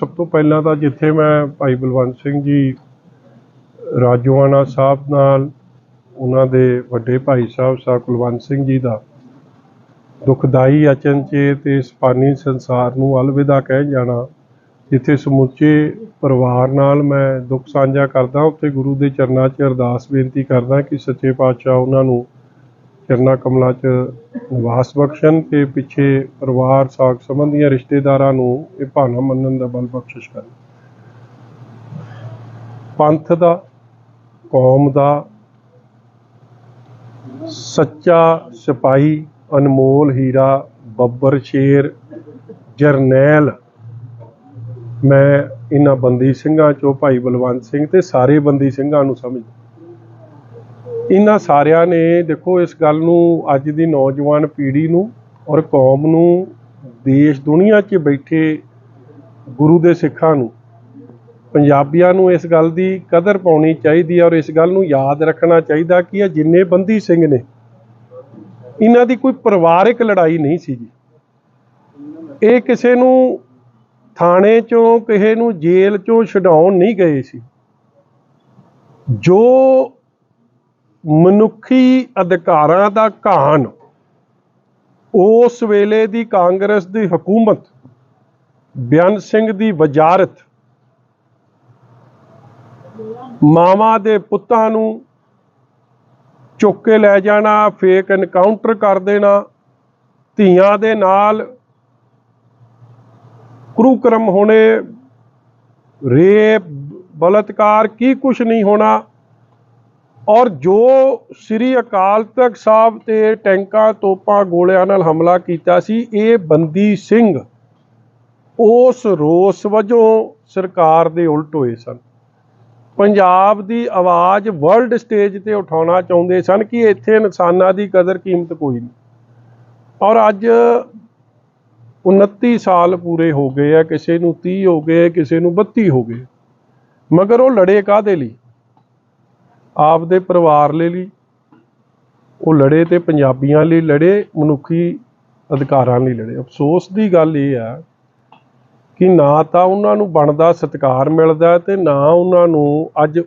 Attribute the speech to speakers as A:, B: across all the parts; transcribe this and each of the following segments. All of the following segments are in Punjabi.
A: ਸਭ ਤੋਂ ਪਹਿਲਾਂ ਤਾਂ ਜਿੱਥੇ ਮੈਂ ਭਾਈ ਬਲਵੰਤ ਸਿੰਘ ਜੀ, ਰਾਜੋਆਣਾ ਸਾਹਿਬ ਨਾਲ, ਉਹਨਾਂ ਦੇ ਵੱਡੇ ਭਾਈ ਸਾਹਿਬ ਸਾਹਿਬ ਕੁਲਵੰਤ ਸਿੰਘ ਜੀ ਦਾ ਦੁਖਦਾਈ ਅਚਨਚੇਤ ਇਸ ਫਾਨੀ ਸੰਸਾਰ ਨੂੰ ਅਲਵਿਦਾ ਕਹਿ ਜਾਣਾ, ਜਿੱਥੇ ਸਮੁੱਚੇ ਪਰਿਵਾਰ ਨਾਲ ਮੈਂ ਦੁੱਖ ਸਾਂਝਾ ਕਰਦਾ, ਉੱਥੇ ਗੁਰੂ ਦੇ ਚਰਨਾਂ 'ਚ ਅਰਦਾਸ ਬੇਨਤੀ ਕਰਦਾ ਕਿ ਸੱਚੇ ਪਾਤਸ਼ਾਹ ਉਹਨਾਂ ਨੂੰ ਚਰਨਾ ਕਮਲਾਂ 'ਚ ਨਿਵਾਸ ਬਖਸ਼ਣ ਤੇ ਪਿੱਛੇ ਪਰਿਵਾਰ ਸਾਕ ਸੰਬੰਧੀਆਂ ਰਿਸ਼ਤੇਦਾਰਾਂ ਨੂੰ ਇਹ ਭਾਣਾ ਮੰਨਣ ਦਾ ਬਲ ਬਖਸ਼ਿਸ਼ ਕਰਨ। ਪੰਥ ਦਾ, ਕੌਮ ਦਾ ਸੱਚਾ ਸਿਪਾਹੀ, ਅਨਮੋਲ ਹੀਰਾ, ਬੱਬਰ ਸ਼ੇਰ, ਜਰਨੈਲ। ਮੈਂ ਇਹਨਾਂ ਬੰਦੀ ਸਿੰਘਾਂ ਚੋਂ ਭਾਈ ਬਲਵੰਤ ਸਿੰਘ ਤੇ ਸਾਰੇ ਬੰਦੀ ਸਿੰਘਾਂ ਨੂੰ ਸਮਝਦਾ। ਇਹਨਾਂ ਸਾਰਿਆਂ ਨੇ ਦੇਖੋ ਇਸ ਗੱਲ ਨੂੰ ਅੱਜ ਦੀ ਨੌਜਵਾਨ ਪੀੜ੍ਹੀ ਨੂੰ ਔਰ ਕੌਮ ਨੂੰ, ਦੇਸ਼ ਦੁਨੀਆ 'ਚ ਬੈਠੇ ਗੁਰੂ ਦੇ ਸਿੱਖਾਂ ਨੂੰ, ਪੰਜਾਬੀਆਂ ਨੂੰ ਇਸ ਗੱਲ ਦੀ ਕਦਰ ਪਾਉਣੀ ਚਾਹੀਦੀ ਹੈ ਔਰ ਇਸ ਗੱਲ ਨੂੰ ਯਾਦ ਰੱਖਣਾ ਚਾਹੀਦਾ ਕਿ ਇਹ ਜਿੰਨੇ ਬੰਦੀ ਸਿੰਘ ਨੇ, ਇਹਨਾਂ ਦੀ ਕੋਈ ਪਰਿਵਾਰਿਕ ਲੜਾਈ ਨਹੀਂ ਸੀ ਜੀ। ਇਹ ਕਿਸੇ ਨੂੰ ਥਾਣੇ ਚੋਂ, ਕਿਸੇ ਨੂੰ ਜੇਲ੍ਹ ਚੋਂ ਛਡਾਉਣ ਨਹੀਂ ਗਏ ਸੀ। ਜੋ ਮਨੁੱਖੀ ਅਧਿਕਾਰਾਂ ਦਾ ਘਾਣ ਉਸ ਵੇਲੇ ਦੀ ਕਾਂਗਰਸ ਦੀ ਹਕੂਮਤ, ਬਿਆਨ ਸਿੰਘ ਦੀ ਵਜ਼ਾਰਤ, ਮਾਵਾਂ ਦੇ ਪੁੱਤਾਂ ਨੂੰ ਚੁੱਕ ਕੇ ਲੈ ਜਾਣਾ ਫੇਕ ਐਨਕਾਊਂਟਰ ਕਰ ਦੇਣਾ, ਧੀਆਂ ਦੇ ਨਾਲ ਕੁਰੂਕਰਮ ਹੋਣੇ ਰੇਪ ਬਲਤਕਾਰ, ਕੀ ਕੁਛ ਨਹੀਂ ਹੋਣਾ ਔਰ ਜੋ ਸ੍ਰੀ ਅਕਾਲ ਤਖਤ ਸਾਹਿਬ ਤੇ ਟੈਂਕਾਂ, ਤੋਪਾਂ, ਗੋਲਿਆਂ ਨਾਲ ਹਮਲਾ ਕੀਤਾ ਸੀ, ਇਹ ਬੰਦੀ ਸਿੰਘ ਉਸ ਰੋਸ ਵਜੋਂ ਸਰਕਾਰ ਦੇ ਉਲਟ ਹੋਏ ਸਨ। ਪੰਜਾਬ ਦੀ ਆਵਾਜ਼ ਵਰਲਡ ਸਟੇਜ ਤੇ ਉਠਾਉਣਾ ਚਾਹੁੰਦੇ ਸਨ ਕਿ ਇੱਥੇ ਇਨਸਾਨਾਂ ਦੀ ਕਦਰ ਕੀਮਤ ਕੋਈ ਨਹੀਂ। ਔਰ ਅੱਜ 29 ਸਾਲ ਪੂਰੇ ਹੋ ਗਏ ਆ, ਕਿਸੇ ਨੂੰ 30 ਹੋ ਗਏ, ਕਿਸੇ ਨੂੰ 32 ਹੋ ਗਏ। ਮਗਰ ਉਹ ਲੜੇ ਕਾਦੇ ਲਈ? ਆਪਦੇ ਪਰਿਵਾਰ ਲਈ ਉਹ ਲੜੇ ਤੇ ਪੰਜਾਬੀਆਂ ਲਈ ਲੜੇ, ਮਨੁੱਖੀ ਅਧਿਕਾਰਾਂ ਲਈ ਲੜੇ। ਅਫਸੋਸ ਦੀ ਗੱਲ ਇਹ ਆ ਕਿ ਨਾ ਤਾਂ ਉਹਨਾਂ ਨੂੰ ਬਣਦਾ ਸਤਿਕਾਰ ਮਿਲਦਾ ਤੇ ਨਾ ਉਹਨਾਂ ਨੂੰ ਅੱਜ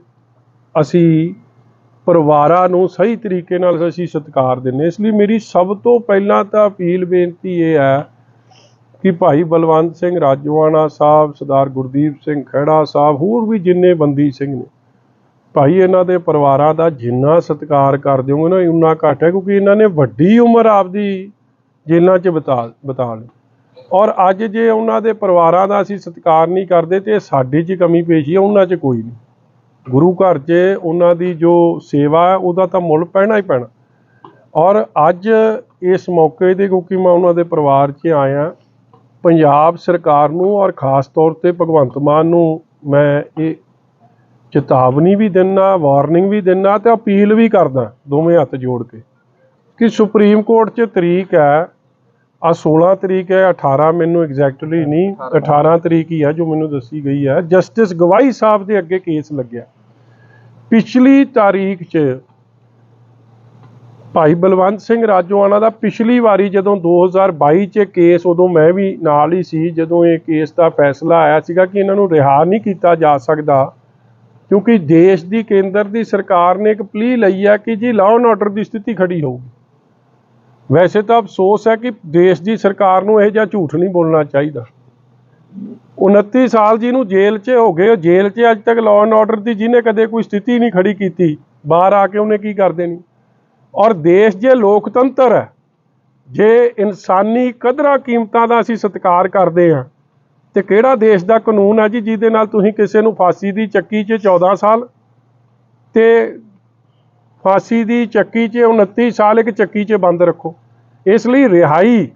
A: ਅਸੀਂ ਪਰਿਵਾਰਾਂ ਨੂੰ ਸਹੀ ਤਰੀਕੇ ਨਾਲ ਅਸੀਂ ਸਤਿਕਾਰ ਦਿੰਨੇ ਇਸ ਲਈ ਮੇਰੀ ਸਭ ਤੋਂ ਪਹਿਲਾਂ ਤਾਂ ਅਪੀਲ ਬੇਨਤੀ ਇਹ ਹੈ ਕਿ ਭਾਈ ਬਲਵੰਤ ਸਿੰਘ ਰਾਜੋਆਣਾ ਸਾਹਿਬ, ਸਰਦਾਰ ਗੁਰਦੀਪ ਸਿੰਘ ਖਹਿੜਾ ਸਾਹਿਬ, ਹੋਰ ਵੀ ਜਿੰਨੇ ਬੰਦੀ ਸਿੰਘ ਨੇ ਭਾਈ, ਇਹਨਾਂ ਦੇ ਪਰਿਵਾਰਾਂ ਦਾ ਜਿੰਨਾ ਸਤਿਕਾਰ ਕਰ ਦਿਓਗੇ ਨਾ ਉਨਾ ਘੱਟ ਹੈ, ਕਿਉਂਕਿ ਇਹਨਾਂ ਨੇ ਵੱਡੀ ਉਮਰ ਆਪਦੀ ਜੇਲ੍ਹਾਂ 'ਚ ਬਤਾ ਬਤਾ ਲਈ। ਔਰ ਅੱਜ ਜੇ ਉਹਨਾਂ ਦੇ ਪਰਿਵਾਰਾਂ ਦਾ ਅਸੀਂ ਸਤਿਕਾਰ ਨਹੀਂ ਕਰਦੇ, ਤੇ ਸਾਡੇ 'ਚ ਕਮੀ ਪੇਸ਼ੀ ਹੈ ਉਹਨਾਂ 'ਚ ਕੋਈ ਨਹੀਂ। ਗੁਰੂ ਘਰ 'ਚ ਉਹਨਾਂ ਦੀ ਜੋ ਸੇਵਾ ਹੈ, ਉਹਦਾ ਤਾਂ ਮੁੱਲ ਪੈਣਾ ਹੀ ਪੈਣਾ। ਔਰ ਅੱਜ ਇਸ ਮੌਕੇ ਤੇ, ਕਿਉਂਕਿ ਮੈਂ ਉਹਨਾਂ ਦੇ ਪਰਿਵਾਰ 'ਚ ਆਇਆ, ਪੰਜਾਬ ਸਰਕਾਰ ਨੂੰ ਔਰ ਖਾਸ ਤੌਰ ਤੇ ਭਗਵੰਤ ਮਾਨ ਨੂੰ ਮੈਂ ਇਹ ਚੇਤਾਵਨੀ ਵੀ ਦਿੰਨਾ ਵਾਰਨਿੰਗ ਵੀ ਦਿੰਨਾ ਤੇ ਅਪੀਲ ਵੀ ਕਰਦਾ ਦੋਵੇਂ ਹੱਥ ਜੋੜ ਕੇ ਕਿ ਸੁਪਰੀਮ ਕੋਰਟ 'ਚ ਤਰੀਕ ਹੈ ਆ 16 ਤਰੀਕ ਹੈ 18 ਮੈਨੂੰ ਐਗਜ਼ੈਕਟਲੀ ਨਹੀਂ 18 ਤਰੀਕ ਹੀ ਹੈ ਜੋ ਮੈਨੂੰ ਦੱਸੀ ਗਈ ਹੈ। ਜਸਟਿਸ ਗਵਾਈ ਸਾਹਿਬ ਦੇ ਅੱਗੇ ਕੇਸ ਲੱਗਿਆ। ਪਿਛਲੀ ਤਾਰੀਖ 'ਚ ਭਾਈ ਬਲਵੰਤ ਸਿੰਘ ਰਾਜੋਆਣਾ ਦਾ ਪਿਛਲੀ ਵਾਰੀ ਜਦੋਂ 2022 'ਚ ਕੇਸ ਉਦੋਂ ਮੈਂ ਵੀ ਨਾਲ ਹੀ ਸੀ ਜਦੋਂ ਇਹ ਕੇਸ ਦਾ ਫੈਸਲਾ ਆਇਆ ਸੀਗਾ ਕਿ ਇਹਨਾਂ ਨੂੰ ਰਿਹਾ ਨਹੀਂ ਕੀਤਾ ਜਾ ਸਕਦਾ। ਕਿਉਂਕਿ ਦੇਸ਼ ਦੀ ਕੇਂਦਰ ਦੀ ਸਰਕਾਰ ਨੇ ਇੱਕ ਪਲੀ ਲਈ ਹੈ ਕਿ ਜੀ ਲਾਅ ਐਂਡ ਆਰਡਰ ਦੀ ਸਥਿਤੀ ਖੜੀ ਹੋਊਗੀ। ਵੈਸੇ ਤਾਂ ਅਫਸੋਸ ਹੈ ਕਿ ਦੇਸ਼ ਦੀ ਸਰਕਾਰ ਨੂੰ ਇਹ ਜਿਹਾ ਝੂਠ ਨਹੀਂ ਬੋਲਣਾ ਚਾਹੀਦਾ। 29 ਸਾਲ ਜਿਹਨੂੰ ਜੇਲ੍ਹ 'ਚ ਹੋ ਗਏ, ਉਹ ਜੇਲ੍ਹ 'ਚ ਅੱਜ ਤੱਕ ਲਾਅ ਐਂਡ ਆਰਡਰ ਦੀ ਜਿਹਨੇ ਕਦੇ ਕੋਈ ਸਥਿਤੀ ਨਹੀਂ ਖੜੀ ਕੀਤੀ, ਬਾਹਰ ਆ ਕੇ ਉਹਨੇ ਕੀ ਕਰ ਦੇਣੀ? ਔਰ ਦੇਸ਼ ਜੇ ਲੋਕਤੰਤਰ ਹੈ, ਜੇ ਇਨਸਾਨੀ ਕਦਰਾਂ ਕੀਮਤਾਂ ਦਾ ਅਸੀਂ ਸਤਿਕਾਰ ਕਰਦੇ ਹਾਂ ਤੇ ਕਿਹੜਾ ਦੇਸ਼ ਦਾ ਕਾਨੂੰਨ ਹੈ ਜੀ ਜਿਹਦੇ ਨਾਲ ਤੁਸੀਂ ਕਿਸੇ ਨੂੰ ਫਾਂਸੀ ਦੀ ਚੱਕੀ 'ਚ 14 ਸਾਲ ਤੇ ਫਾਂਸੀ ਦੀ ਚੱਕੀ 'ਚ 29 ਸਾਲ ਇੱਕ ਚੱਕੀ 'ਚ ਬੰਦ ਰੱਖੋ। ਇਸ ਲਈ ਰਿਹਾਈ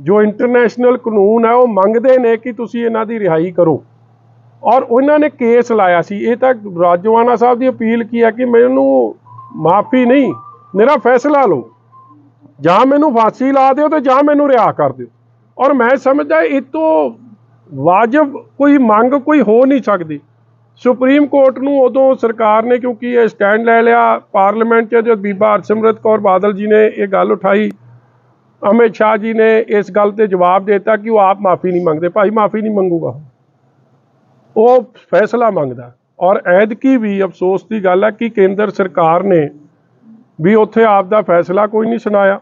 A: ਜੋ ਇੰਟਰਨੈਸ਼ਨਲ ਕਾਨੂੰਨ ਹੈ ਉਹ ਮੰਗਦੇ ਨੇ ਕਿ ਤੁਸੀਂ ਇਹਨਾਂ ਦੀ ਰਿਹਾਈ ਕਰੋ। ਔਰ ਉਹਨਾਂ ਨੇ ਕੇਸ ਲਾਇਆ ਸੀ। ਇਹ ਤਾਂ ਰਾਜੋਆਣਾ ਸਾਹਿਬ ਦੀ ਅਪੀਲ ਕੀ ਹੈ ਕਿ ਮੈਨੂੰ ਮਾਫੀ ਨਹੀਂ, ਮੇਰਾ ਫੈਸਲਾ ਲਓ। ਜਾਂ ਮੈਨੂੰ ਫਾਂਸੀ ਲਾ ਦਿਓ ਤੇ ਜਾਂ ਮੈਨੂੰ ਰਿਹਾ ਕਰ ਦਿਓ। ਔਰ ਮੈਂ ਸਮਝਦਾ ਇਹ ਤੋਂ ਵਾਜਬ ਕੋਈ ਮੰਗ ਕੋਈ ਹੋ ਨਹੀਂ ਸਕਦੀ। ਸੁਪਰੀਮ ਕੋਰਟ ਨੂੰ ਉਦੋਂ ਸਰਕਾਰ ਨੇ ਕਿਉਂਕਿ ਇਹ ਸਟੈਂਡ ਲੈ ਲਿਆ, ਪਾਰਲੀਮੈਂਟ 'ਚ ਜਦ ਬੀਬਾ ਹਰਸਿਮਰਤ ਕੌਰ ਬਾਦਲ ਜੀ ਨੇ ਇਹ ਗੱਲ ਉਠਾਈ, ਅਮਿਤ ਸ਼ਾਹ ਜੀ ਨੇ ਇਸ ਗੱਲ ਤੇ ਜਵਾਬ ਦੇ ਦਿੱਤਾ ਕਿ ਉਹ ਆਪ ਮਾਫੀ ਨਹੀਂ ਮੰਗਦੇ। ਭਾਈ ਮਾਫੀ ਨਹੀਂ ਮੰਗੂਗਾ ਉਹ। ਫੈਸਲਾ ਮੰਗਦਾ। ਔਰ ਐਦਕੀ ਵੀ ਅਫਸੋਸ ਦੀ ਗੱਲ ਹੈ ਕਿ ਕੇਂਦਰ ਸਰਕਾਰ ਨੇ ਵੀ ਉੱਥੇ ਆਪ ਦਾ ਫੈਸਲਾ ਕੋਈ ਨਹੀਂ ਸੁਣਾਇਆ।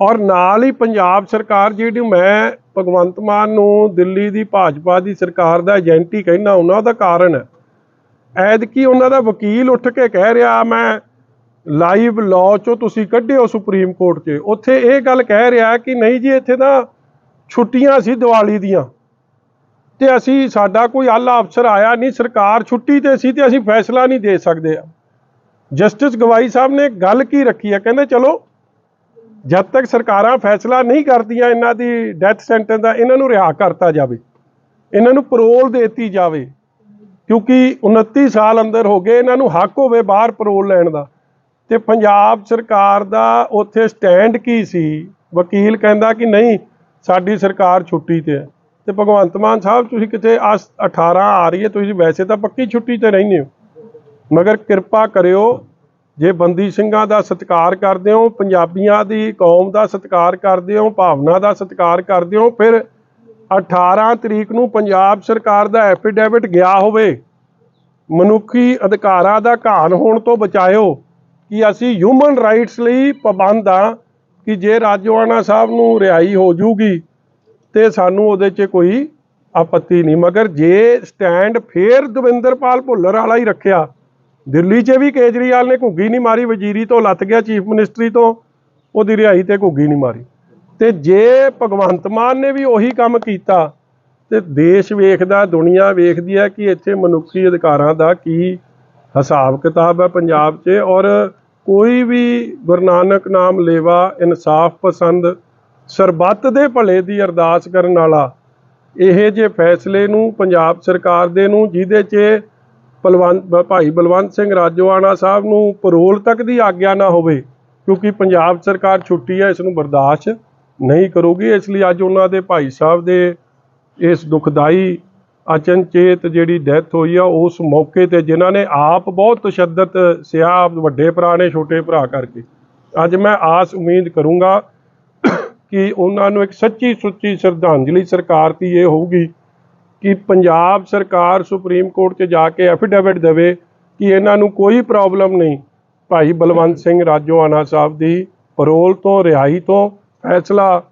A: ਔਰ ਨਾਲ ਹੀ ਪੰਜਾਬ ਸਰਕਾਰ ਜਿਹੜੀ ਮੈਂ ਭਗਵੰਤ ਮਾਨ ਨੂੰ ਦਿੱਲੀ ਦੀ ਭਾਜਪਾ ਦੀ ਸਰਕਾਰ ਦਾ ਏਜੰਟ ਹੀ ਕਹਿਣਾ ਉਹਨਾਂ ਦਾ ਕਾਰਨ ਹੈ। ਐਦਕੀ ਉਹਨਾਂ ਦਾ ਵਕੀਲ ਉੱਠ ਕੇ ਕਹਿ ਰਿਹਾ, ਮੈਂ ਲਾਈਵ ਲਾਅ ਚੋਂ ਤੁਸੀਂ ਕੱਢਿਓ ਸੁਪਰੀਮ ਕੋਰਟ 'ਚ। ਉੱਥੇ ਇਹ ਗੱਲ ਕਹਿ ਰਿਹਾ ਕਿ ਨਹੀਂ ਜੀ, ਇੱਥੇ ਤਾਂ ਛੁੱਟੀਆਂ ਸੀ ਦੀਵਾਲੀ ਦੀਆਂ ਤੇ ਅਸੀਂ, ਸਾਡਾ ਕੋਈ ਆਲਾ ਅਫਸਰ ਆਇਆ ਨਹੀਂ, ਸਰਕਾਰ ਛੁੱਟੀ ਤੇ ਸੀ ਤੇ ਅਸੀਂ ਫੈਸਲਾ ਨਹੀਂ ਦੇ ਸਕਦੇ। ਜਸਟਿਸ ਗਵਾਈ ਸਾਹਿਬ ਨੇ ਗੱਲ ਕੀ ਰੱਖੀ ਹੈ? ਕਹਿੰਦੇ, ਚਲੋ ਜਦ ਤੱਕ ਸਰਕਾਰਾਂ ਫੈਸਲਾ ਨਹੀਂ ਕਰਦੀਆਂ ਇਹਨਾਂ ਦੀ ਡੈਥ ਸੈਂਟੈਂਸ ਦਾ, ਇਹਨਾਂ ਨੂੰ ਰਿਹਾ ਕਰਤਾ ਜਾਵੇ, ਇਹਨਾਂ ਨੂੰ ਪਰੋਲ ਦੇਤੀ ਜਾਵੇ, ਕਿਉਂਕਿ 29 ਸਾਲ ਅੰਦਰ ਹੋ ਗਏ, ਇਹਨਾਂ ਨੂੰ ਹੱਕ ਹੋਵੇ ਬਾਹਰ ਪਰੋਲ ਲੈਣ ਦਾ। ਤੇ ਪੰਜਾਬ ਸਰਕਾਰ ਦਾ ਉੱਥੇ ਸਟੈਂਡ ਕੀ ਸੀ? ਵਕੀਲ ਕਹਿੰਦਾ ਕਿ ਨਹੀਂ, ਸਾਡੀ ਸਰਕਾਰ ਛੁੱਟੀ ਤੇ ਹੈ। ਤੇ ਭਗਵੰਤ ਮਾਨ ਸਾਹਿਬ, ਤੁਸੀਂ ਕਿਤੇ ਆ 18 ਆ ਰਹੀ ਹੈ ਤੁਸੀਂ ਵੈਸੇ ਤਾਂ ਪੱਕੀ ਛੁੱਟੀ ਤੇ ਰਹਿੰਦੇ ਹੋ। ਮਗਰ ਕਿਰਪਾ ਕਰਿਓ ਜੇ ਬੰਦੀ ਸਿੰਘਾਂ ਦਾ ਸਤਿਕਾਰ ਕਰਦੇ ਹੋ, ਪੰਜਾਬੀਆਂ ਦੀ ਕੌਮ ਦਾ ਸਤਿਕਾਰ ਕਰਦੇ ਹੋ, ਭਾਵਨਾ ਦਾ ਸਤਿਕਾਰ ਕਰਦੇ ਹੋ, ਫਿਰ 18 ਤਰੀਕ ਨੂੰ ਪੰਜਾਬ ਸਰਕਾਰ ਦਾ ਐਫੀਡੇਵਿਟ ਗਿਆ ਹੋਵੇ, ਮਨੁੱਖੀ ਅਧਿਕਾਰਾਂ ਦਾ ਘਾਣ ਹੋਣ ਤੋਂ ਬਚਾਇਓ, ਕਿ ਅਸੀਂ ਹਿਊਮਨ ਰਾਈਟਸ ਲਈ ਪਾਬੰਦ ਆ ਕਿ ਜੇ ਰਾਜੋਆਣਾ ਸਾਹਿਬ ਨੂੰ ਰਿਹਾਈ ਹੋ ਜੂਗੀ, ਤੇ ਸਾਨੂੰ ਉਹਦੇ 'ਚ ਕੋਈ ਆਪੱਤੀ ਨਹੀਂ। ਮਗਰ ਜੇ ਸਟੈਂਡ ਫੇਰ ਦਵਿੰਦਰਪਾਲ ਭੁੱਲਰ ਵਾਲਾ ਹੀ ਰੱਖਿਆ ਦਿੱਲੀ 'ਚ ਵੀ ਕੇਜਰੀਵਾਲ ਨੇ ਘੁੱਗੀ ਨਹੀਂ ਮਾਰੀ, ਵਜ਼ੀਰੀ ਤੋਂ ਲੱਤ ਗਿਆ, ਚੀਫ ਮਿਨਿਸਟਰੀ ਤੋਂ, ਉਹਦੀ ਰਿਹਾਈ ਤੇ ਘੁੱਗੀ ਨਹੀਂ ਮਾਰੀ। ਤੇ ਜੇ ਭਗਵੰਤ ਮਾਨ ਨੇ ਵੀ ਉਹੀ ਕੰਮ ਕੀਤਾ, ਤੇ ਦੇਸ਼ ਵੇਖਦਾ, ਦੁਨੀਆ ਵੇਖਦੀ ਹੈ ਕਿ ਇੱਥੇ ਮਨੁੱਖੀ ਅਧਿਕਾਰਾਂ ਦਾ ਕੀ ਹਿਸਾਬ ਕਿਤਾਬ ਹੈ ਪੰਜਾਬ 'ਚ, ਔਰ ਕੋਈ ਵੀ ਗੁਰੂ ਨਾਨਕ ਨਾਮ ਲੇਵਾ, ਇਨਸਾਫ ਪਸੰਦ, ਸਰਬੱਤ ਦੇ ਭਲੇ ਦੀ ਅਰਦਾਸ ਕਰਨ ਵਾਲਾ, ਇਹ ਜੇ ਫੈਸਲੇ ਨੂੰ, ਪੰਜਾਬ ਸਰਕਾਰ ਦੇ ਨੂੰ, ਜਿਹਦੇ 'ਚ ਬਲਵੰਤ ਭਾਈ ਬਲਵੰਤ ਸਿੰਘ ਰਾਜੋਆਣਾ ਸਾਹਿਬ ਨੂੰ ਪਰੋਲ ਤੱਕ ਦੀ ਆਗਿਆ ਨਾ ਹੋਵੇ, ਕਿਉਂਕਿ ਪੰਜਾਬ ਸਰਕਾਰ ਛੁੱਟੀ ਹੈ, ਇਸ ਨੂੰ ਬਰਦਾਸ਼ਤ ਨਹੀਂ ਕਰੂਗੀ। ਇਸ ਲਈ ਅੱਜ ਉਹਨਾਂ ਦੇ ਭਾਈ ਸਾਹਿਬ ਦੇ ਇਸ ਦੁਖਦਾਈ, ਅਚਨਚੇਤ ਜਿਹੜੀ ਡੈਥ ਹੋਈ ਆ, ਉਸ ਮੌਕੇ ਤੇ ਜਿਨ੍ਹਾਂ ਨੇ ਆਪ ਬਹੁਤ ਤਸ਼ੱਦਦ ਸਿਆ ਵੱਡੇ ਭਰਾ ਨੇ, ਛੋਟੇ ਭਰਾ ਕਰਕੇ। ਅੱਜ ਮੈਂ ਆਸ ਉਮੀਦ ਕਰੂੰਗਾ ਕਿ ਉਹਨਾਂ ਨੂੰ ਇੱਕ ਸੱਚੀ ਸੁੱਚੀ ਸ਼ਰਧਾਂਜਲੀ ਸਰਕਾਰ ਦੀ ਇਹ ਹੋਊਗੀ। ਕਿ ਪੰਜਾਬ ਸਰਕਾਰ ਸੁਪਰੀਮ ਕੋਰਟ 'ਚ ਜਾ ਕੇ ਐਫੀਡੇਵਿਟ ਦੇਵੇ ਕਿ ਇਹਨਾਂ ਨੂੰ ਕੋਈ ਪ੍ਰੋਬਲਮ ਨਹੀਂ। ਭਾਈ ਬਲਵੰਤ ਸਿੰਘ ਰਾਜੋਆਣਾ ਸਾਹਿਬ ਦੀ ਪਰੋਲ ਤੋਂ, ਰਿਹਾਈ ਤੋਂ ਫੈਸਲਾ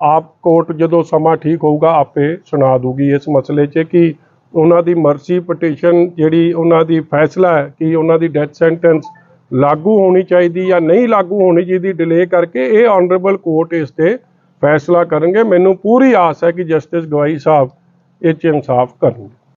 A: ਆਪ ਕੋਰਟ ਜਦੋਂ ਸਮਾਂ ਠੀਕ ਹੋਊਗਾ, ਆਪੇ ਸੁਣਾ ਦੂਗੀ ਇਸ ਮਸਲੇ 'ਚ ਕਿ ਉਹਨਾਂ ਦੀ ਮਰਸੀ ਪਟੀਸ਼ਨ ਜਿਹੜੀ ਉਹਨਾਂ ਦੀ ਫੈਸਲਾ ਹੈ ਕਿ ਉਹਨਾਂ ਦੀ ਡੈਥ ਸੈਂਟੈਂਸ ਲਾਗੂ ਹੋਣੀ ਚਾਹੀਦੀ ਜਾਂ ਨਹੀਂ ਲਾਗੂ ਹੋਣੀ ਚਾਹੀਦੀ ਡਿਲੇ ਕਰਕੇ ਇਹ ਆਨਰੇਬਲ ਕੋਰਟ ਇਸ ਤੇ ਫੈਸਲਾ ਕਰਨਗੇ। ਮੈਨੂੰ ਪੂਰੀ ਆਸ ਹੈ ਕਿ ਜਸਟਿਸ ਗਵਾਈ ਸਾਹਿਬ ਇਹ 'ਚ ਇਨਸਾਫ ਕਰਨਗੇ